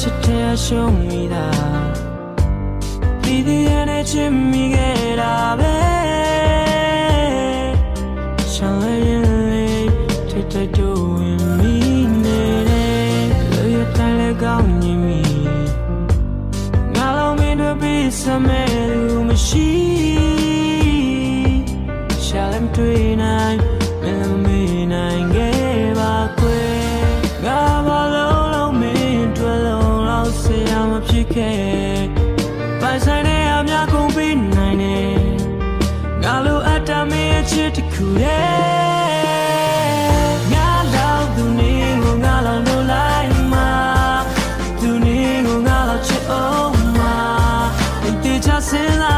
ချစ်တဲ့ရှုံးမိတာဒီဒီရနဲ့ချစ်မိခဲ့တာပဲရှောင်းလဲရင်လေးထစ်တဲ့တူဝင်မိနေတယ်လူရတိုင်းလည်းကောင်းနေမိငါလုံးမင်းတို့ပြီးစမဲလူမရှိ shall em tui nai me la ဖြစ်ခဲ့ပိုင်ဆိုင်တဲ့အများကုန်ပေးနိုင်တယ်ငါလိုအပ်တာမင်းအချစ်တစ်ခုတည်းငါလောက်သူနေကိုငါလောက်လိုလိုက်မှာသူနေကိုငါလောက်ချစ်အောင်မှာအစ်တေချစင်လာ